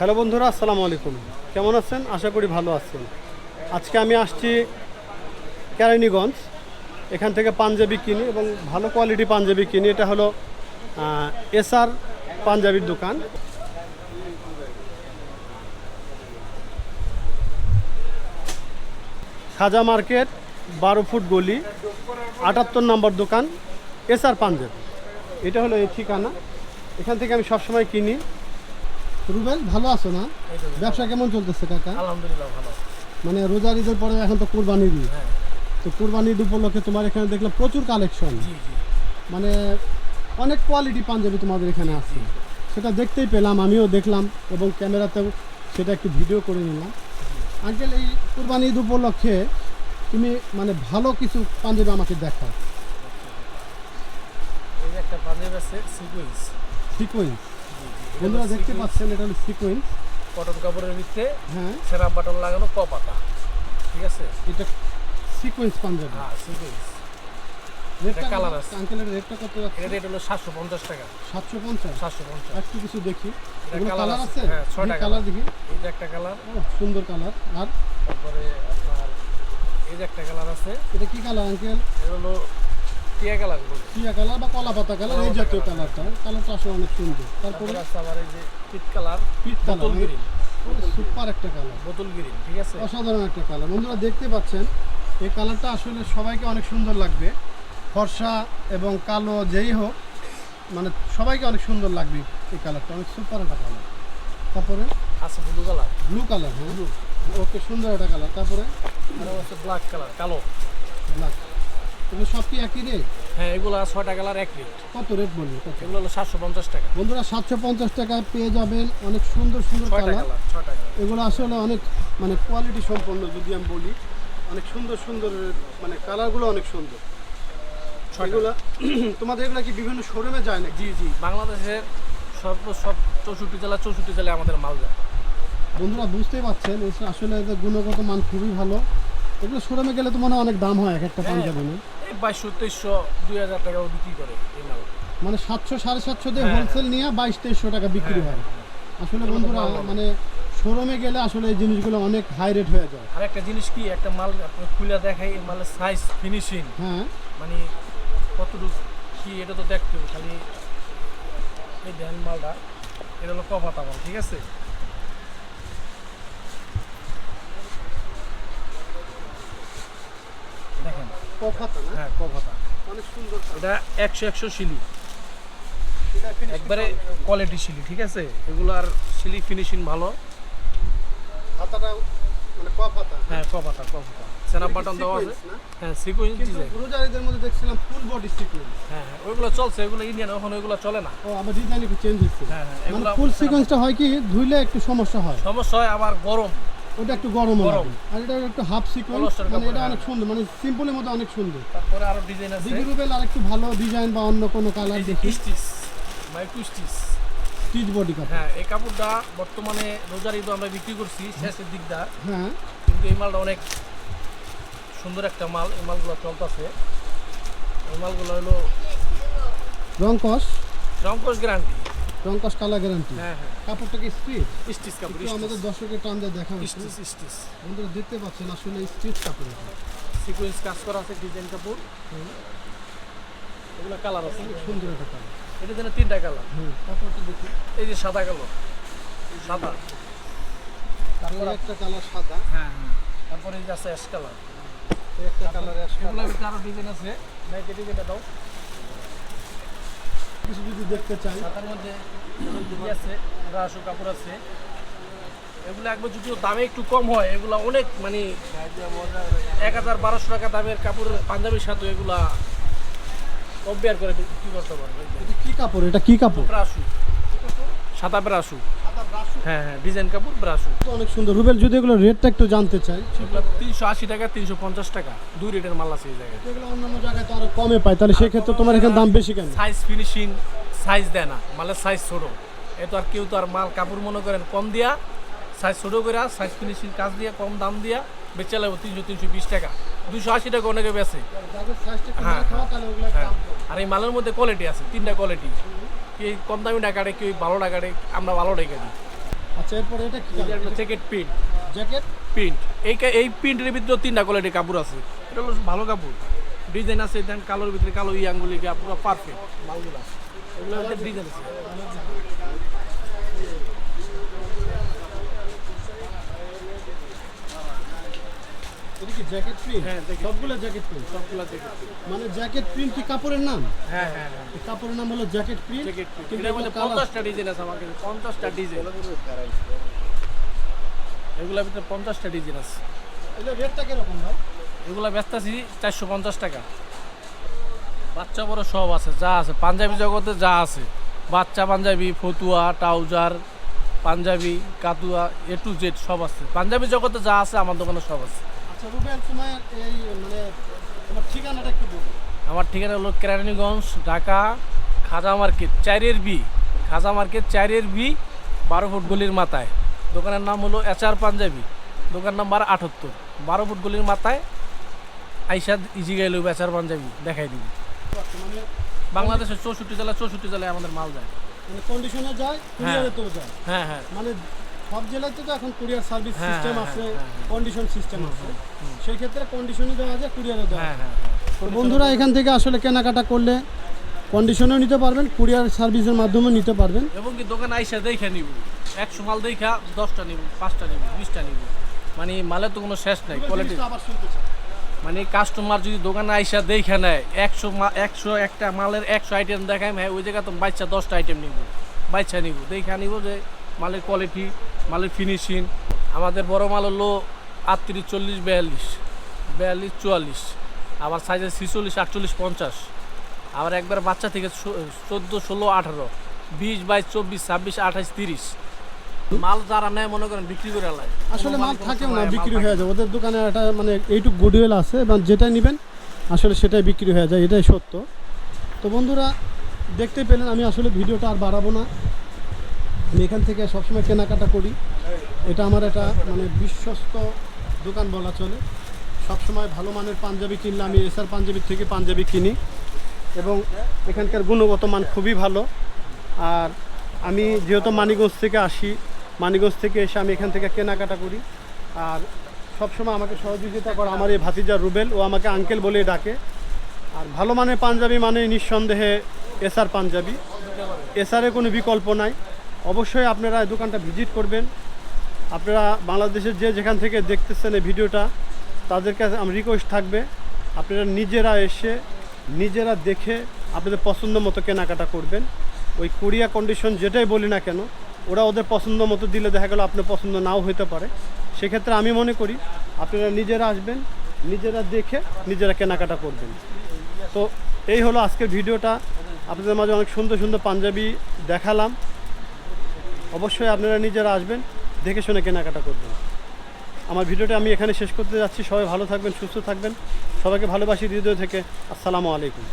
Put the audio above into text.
Hello বন্ধুরা, আসসালামু আলাইকুম। কেমন আছেন? আশা করি ভালো আছেন। আজকে আমি আসছি কেরানীগঞ্জ। এখান থেকে পাঞ্জাবি কিনি এবং ভালো কোয়ালিটি পাঞ্জাবি কিনি। এটা হলো এসআর পাঞ্জাবির দোকান। সাজা মার্কেট, বারো ফুট গলি, আটাত্তর নম্বর দোকান এসআর পাঞ্জাবি। এটা হলো এই ঠিকানা। এখান থেকে আমি সবসময় কিনি। রুবেল ভালো আছো না? ব্যবসা কেমন চলতেছে কাকা? আলহামদুলিল্লাহ ভালো। মানে রোজার ঈদের পরে এখন তো কোরবানির ঈদ। হ্যাঁ। তো কোরবানির ঈদ উপলক্ষে তোমার এখানে দেখলাম প্রচুর কালেকশন। মানে অনেক কোয়ালিটি পাঞ্জাবি তোমাদের এখানে আছে। সেটা দেখতেই পেলাম আমিও দেখলাম এবং ক্যামেরাতেও সেটা একটু ভিডিও করে নিলাম। আঙ্কেল এই কোরবানি ঈদ উপলক্ষে তুমি মানে ভালো কিছু পাঞ্জাবি আমাকে দেখাও। এই যে একটা পাঞ্জাবি আছে সিকুয়েন্স সিকোয়েন্স বন্ধুরা দেখতে পাচ্ছেন এটা হলো সিকোয়েন্স কটন কাপড়ের ভিতরে হ্যাঁ। সেরা বাটন লাগানো ক পাতা ঠিক আছে? এটা সিকোয়েন্স পাঞ্জাবি। হ্যাঁ সিকুয়েন্স রেটটা colour আছে। আঙ্কেলের রেটটা কত রেট হলো সাতশো পঞ্চাশ টাকা। সাতশো পঞ্চাশ? সাতশো পঞ্চাশ। একটু কিছু দেখি। এটা কালার আছে। হ্যাঁ, ছয়টা কালার দেখি। যে একটা কালার সুন্দর কালার আর? তারপরে আপনার এই যে একটা কালার আছে। এটা কি কালার আঙ্কেল এটা হলো টিয়া কালার টিয়া কালার বা কলা পাতা কালার এই জাতীয় কালারটা কালারটা আসলে অনেক সুন্দর। তারপরে? আবার এই যে pit colour pit colour super একটা কালার। বোতল গ্রিন ঠিক আছে? অসাধারণ একটা কালার। বন্ধুরা দেখতে পাচ্ছেন এই কালারটা আসলে সবাইকে অনেক সুন্দর লাগবে। ফর্সা এবং কালো যেই হোক মানে সবাইকে অনেক সুন্দর লাগবে এই কালারটা অনেক সুপার একটা কালার। তারপরে? আছে ব্লু কালার। ব্লু কালার হ্যাঁ। ওকে সুন্দর একটা কালার। তারপরে? আর আছে ব্ল্যাক কালার কালো। ব্ল্যাক এগুলো সব কি একই রেট হ্যাঁ এগুলো ছয়টা কালার এক রেট কত রেট বলব কত এগুলো হলো সাতশো পঞ্চাশ টাকা। বন্ধুরা সাতশো পঞ্চাশ টাকায় পেয়ে যাবেন অনেক সুন্দর সুন্দর কালার এগুলো আসলে অনেক মানে কোয়ালিটি সম্পন্ন যদি আমি বলি অনেক সুন্দর সুন্দর মানে কালারগুলো অনেক সুন্দর। এগুলো তোমাদের এগুলো কি বিভিন্ন শোরুমে যায় নাকি? জি জি বাংলাদেশের সর্ব সব চৌষট্টি জেলা চৌষট্টি জেলায় আমাদের মাল যায়। বন্ধুরা বুঝতেই পারছেন আসলে গুণগত মান খুবই ভালো। এগুলো শোরুমে গেলে তো মনে হয় অনেক দাম হয় এক একটা হ্যাঁ। পাঞ্জাবি না? বাইশশো তেইশশো দুই হাজার টাকাও বিক্রি করে এই মাল। মানে সাতশো সাড়ে সাতশো দিয়ে হ্যাঁ, হোলসেল নিয়ে বাইশ তেইশশো টাকা বিক্রি হয় আসলে বন্ধুরা মানে শোরুমে গেলে আসলে এই জিনিসগুলো অনেক হাই রেট হয়ে যায়। আর একটা জিনিস কি একটা মাল আপনি খুলে দেখাই এই মালের সাইজ ফিনিশিং হ্যাঁ। মানে কতটুকু কি এটা তো দেখতে খালি এই দেন মালটা এটা হলো কপাতা মাল ঠিক আছে? না? হ্যাঁ অনেক সুন্দর এটা একশো একশো finishing একবারে কোয়ালিটি সিলি ঠিক আছে? এগুলার সিলি ফিনিশিং ভালো। হাতাটা মানে হ্যাঁ কপাতা কপাতা সেনাপ বাটন দেওয়া আছে? হ্যাঁ সিকুয়েন্স ডিজাইন রোজারিদের মধ্যে দেখছিলাম ফুল বডি সিকোয়েন্স হ্যাঁ হ্যাঁ ওইগুলো চলছে ওইগুলো ইন্ডিয়ান এখন ওইগুলো চলে না। ও ডিজাইন একটু চেঞ্জ হচ্ছে। হ্যাঁ হ্যাঁ মানে এগুলো ফুল সিকোয়েন্সটা হয় কি ধুইলে একটু সমস্যা হয়? সমস্যা হয় আবার গরম। ওটা একটু গরম গরম। আর এটা একটু হাফ সিকোয়েন্স মানে এটা হ্যাঁ। অনেক সুন্দর মানে সিম্পলের মধ্যে অনেক সুন্দর। তারপরে আরও ডিজাইন আছে। দিদি রুবেল আর একটু ভালো ডিজাইন বা অন্য কোনো কালার দেখি। Stitch micro stitch stitch body কাপড়। হ্যাঁ এই কাপড়টা বর্তমানে রোজার ঈদ আমরা বিক্রি করছি শেষের দিকটা। হ্যাঁ। কিন্তু এই মালটা অনেক সুন্দর একটা মাল এই মালগুলো চলতেছে। এই মালগুলো হলো রংকস রংকশ গ্যারান্টি। রংকস কালার গ্যারান্টি হ্যাঁ হ্যাঁ। কাপড়টা কি স্ট্রিচ স্টিচ কাপড় আমাদের দর্শকের টান দিয়ে দেখা হচ্ছে স্টিচ স্টিচ বন্ধুরা দেখতে পাচ্ছেন আসলে স্ট্রিচ কাপড় এটা। সিকোয়েন্স কাজ করা আছে ডিজাইন কাপড়। এগুলো কালার আছে। সুন্দর একটা কালার এটা যেন তিনটা কালার হুম কাপড়টা দেখি। এই যে সাদা কালো। সাদা। তারপর একটা কালার সাদা। হ্যাঁ হ্যাঁ। তারপরে এই যে আছে অ্যাশ কালার একটা কালার এগুলোর ভিতরে আরও ডিজাইন আছে। নাইকে ডিজাইনটা দাও। কিছু যদি দেখতে চাই। সাদার মধ্যে আছে রাসু কাপড় আছে এগুলো একবার যদিও দামে একটু কম হয় এগুলো অনেক মানে এক হাজার বারোশো টাকা দামের কাপড়ের পাঞ্জাবির সাথে এগুলা কম্পেয়ার করে বিক্রি করতে পারবে। এটা কি কাপড়? এটা কি কাপড়? রাসু। সাদা ব্রাশু হ্যাঁ হ্যাঁ ডিজাইন কাপড় ব্রাশু। তো অনেক সুন্দর। রুবেল যদি এগুলো রেটটা একটু জানতে চাই। এগুলো তিনশো আশি টাকা তিনশো পঞ্চাশ টাকা। দুই রেটের মাল আছে এই জায়গায়। যেগুলো অন্যান্য জায়গায় তো আরও কমে পায়। তাহলে সেক্ষেত্রে তোমার এখানে দাম বেশি কেন? সাইজ ফিনিশিং সাইজ দেয় না। মালের সাইজ ছোট। এ তো আর কেউ তো আর মাল কাপড় মনে করেন কম দিয়া সাইজ ছোট করে সাইজ ফিনিশিং কাজ দিয়ে কম দাম দিয়া বেচে লাগবে তিনশো তিনশো বিশ টাকা। দুশো আশি টাকা অনেকে একটু হ্যাঁ, হ্যাঁ। আর এই মালের মধ্যে কোয়ালিটি আছে তিনটা কোয়ালিটি কেউ কম দামি রে কেউ ভালো ডাকা রে আমরা ভালো ডেকে দিই। আচ্ছা এরপরে এটা কি জ্যাকেট প্রিন্ট জ্যাকেট প্রিন্ট এই এই প্রিন্টের ভিতরে তিনটা কোয়ালিটি কাপড় আছে। এটা হলো ভালো কাপড়। ডিজাইন আছে দেন কালোর ভিতরে কালো ইয়াঙ্গুলি পুরো পারফেক্ট মালগুলা এগুলো ডিজাইন আছে। জ্যাকেট প্রিন্ট হ্যাঁ, সবগুলো জ্যাকেট প্রিন্ট সবগুলা জ্যাকেট মানে জ্যাকেট প্রিন্ট কি কাপড়ের নাম? হ্যাঁ হ্যাঁ হ্যাঁ। কাপড়ের নাম হলো জ্যাকেট প্রিন্ট জ্যাকেট মধ্যে কালার পঞ্চাশটা ডিজাইন আছে আমার কাছে ডিজাইন এগুলোর ভিতরে পঞ্চাশটা ডিজাইন আছে। এটা রেটটা কীরকম ভাই? এগুলো ব্যস্ত আছি চারশো পঞ্চাশ টাকা। বাচ্চা বড় সব আছে যা আছে। পাঞ্জাবি জগতে যা আছে। বাচ্চা পাঞ্জাবি ফতুয়া ট্রাউজার পাঞ্জাবি কাতুয়া এ টু জেড সব আছে। পাঞ্জাবি জগতে যা আছে আমার দোকানে সব আছে। আচ্ছা রুবেল তোমার এই মানে তোমার ঠিকানাটা একটু বলো। আমার ঠিকানা হলো কেরানীগঞ্জ ঢাকা খাজা মার্কেট চারের বি খাজা মার্কেট চারের বি বারো ফুট গলির মাথায়। দোকানের নাম হলো এচআর পাঞ্জাবি। দোকান নাম্বার আটাত্তর। বারো ফুট গলির মাথায় আইসা ইজি গাইল এচআর পাঞ্জাবি। দেখাই দিবি। মানে বাংলাদেশের চৌষট্টি জেলা চৌষট্টি জেলায় আমাদের মাল যায়। মানে কন্ডিশনে যায় কুরিয়ারেতেও যায়। হ্যাঁ হ্যাঁ। মানে সব জেলাতে তো এখন কুরিয়ার সার্ভিস হ্যাঁ, সিস্টেম হ্যাঁ, আছে হ্যাঁ, হ্যাঁ। কন্ডিশন সিস্টেম আছে। সেই ক্ষেত্রে কন্ডিশনই দেওয়া যায় কুরিয়ারও দেওয়া হ্যাঁ হ্যাঁ বন্ধুরা এখান থেকে আসলে কেনাকাটা করলে কন্ডিশনেও নিতে পারবেন কুরিয়ার সার্ভিসের মাধ্যমে নিতে পারবেন। এবং কি দোকান আইসা দেখে নিব। একশো মাল দেখা দশটা নিব পাঁচটা নিব বিশটা নিব। মানে মালের তো কোনো শেষ নাই কোয়ালিটি আবার মানে কাস্টমার যদি দোকানে আইসা দেখে নেয় একশো একশো একটা মালের একশো আইটেম দেখায় হ্যাঁ ওই জায়গা তো বাচ্চা দশটা আইটেম নিব বাচ্চা নিব দেখে নিব যে মালের কোয়ালিটি মালের ফিনিশিং আমাদের বড় মাল হলো আটত্রিশ চল্লিশ বিয়াল্লিশ বিয়াল্লিশ চুয়াল্লিশ আবার সাইজে ছিচল্লিশ আটচল্লিশ পঞ্চাশ আবার একবার বাচ্চা থেকে চোদ্দ ষোলো আঠারো বিশ বাইশ চব্বিশ ছাব্বিশ আঠাশ তিরিশ মাল যারা নেয় মনে করেন বিক্রি করে আলায় আসলে মাল থাকে না বিক্রি হয়ে যায়। ওদের দোকানে একটা মানে এইটুকু গুডওয়েল আছে এবং যেটা নেবেন আসলে সেটাই বিক্রি হয়ে যায় এটাই সত্য। তো বন্ধুরা দেখতে পেলেন আমি আসলে ভিডিওটা আর বাড়াবো না। আমি এখান থেকে সবসময় কেনাকাটা করি। এটা আমার একটা মানে বিশ্বস্ত দোকান বলা চলে। সবসময় ভালো মানের পাঞ্জাবি কিনলে আমি এসআর পাঞ্জাবি থেকে পাঞ্জাবি কিনি। এবং এখানকার গুণগত মান খুবই ভালো। আর আমি যেহেতু মানিগঞ্জ থেকে আসি মানিগঞ্জ থেকে এসে আমি এখান থেকে কেনাকাটা করি। আর সবসময় আমাকে সহযোগিতা করে আমার এই ভাতিজা রুবেল, ও আমাকে আঙ্কেল বলে ডাকে। আর ভালো মানের পাঞ্জাবি মানে নিঃসন্দেহে এসআর পাঞ্জাবি। এসআরের কোনো বিকল্প নাই। অবশ্যই আপনারা এই দোকানটা ভিজিট করবেন। আপনারা বাংলাদেশের যে যেখান থেকে দেখতেছেন এই ভিডিওটা, তাদের কাছে আমার রিকোয়েস্ট থাকবে, আপনারা নিজেরা এসে, নিজেরা দেখে আপনাদের পছন্দ মতো কেনাকাটা করবেন। ওই কোরিয়া কন্ডিশন যেটাই বলি না কেন, ওরা ওদের পছন্দ মতো দিলে দেখা গেল আপনার পছন্দ নাও হতে পারে। সেক্ষেত্রে আমি মনে করি আপনারা নিজেরা আসবেন, নিজেরা দেখে নিজেরা কেনাকাটা করবেন। তো এই হলো আজকের ভিডিওটা। আপনাদের মাঝে অনেক সুন্দর সুন্দর পাঞ্জাবি দেখালাম। অবশ্যই আপনারা নিজেরা আসবেন, দেখে শুনে কেনাকাটা করবেন। আমার ভিডিওটা আমি এখানে শেষ করতে যাচ্ছি। সবাই ভালো থাকবেন, সুস্থ থাকবেন। সবাইকে ভালোবাসি, হৃদয় থেকে। আসসালামু আলাইকুম।